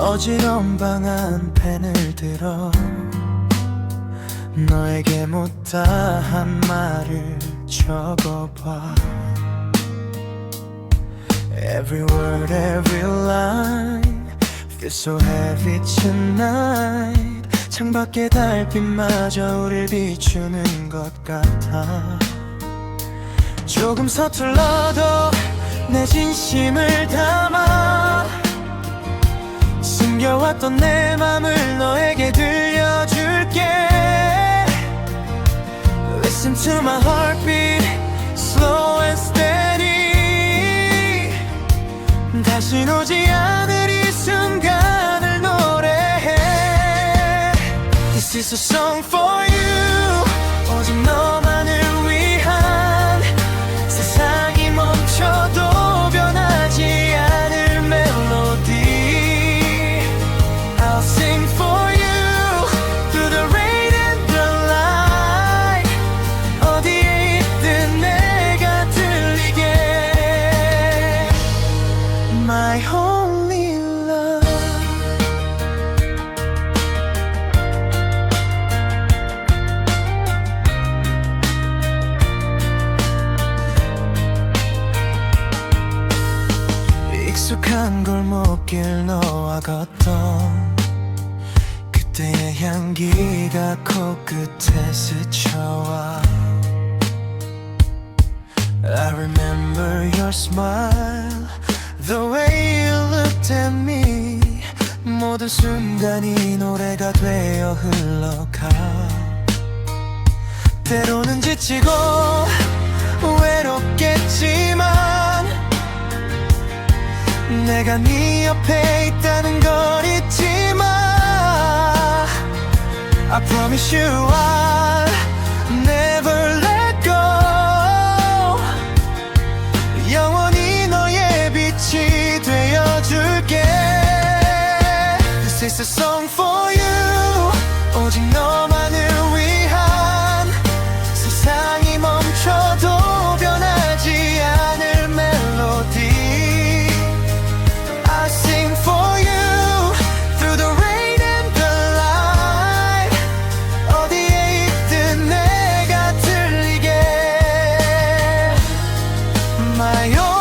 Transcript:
어지럼방한 펜을 들어 너에게 못다 한 말을 적어봐. Every word, every line Feels so heavy tonight. 창밖에 달빛마저 우릴 비추는 것 같아. 조금 서툴러도 내 진심을 담아 숨겨왔던 내 맘을 너에게 들려줄게 Listen to my heartbeat Slow and steady 다시 오지 않을 이 순간을 노래해 This is a song for you 익숙한 골목길 너와 걷던 그때의 향기가 코끝에 스쳐와. I remember your smile The way you looked at me. 모든 순간이 노래가 되어 흘러가. 때로는 지치고 내가 네 옆에 있다는 걸 잊지 마 I promise you I'll never let go 영원히 너의 빛이 되어줄게 This is a song my own.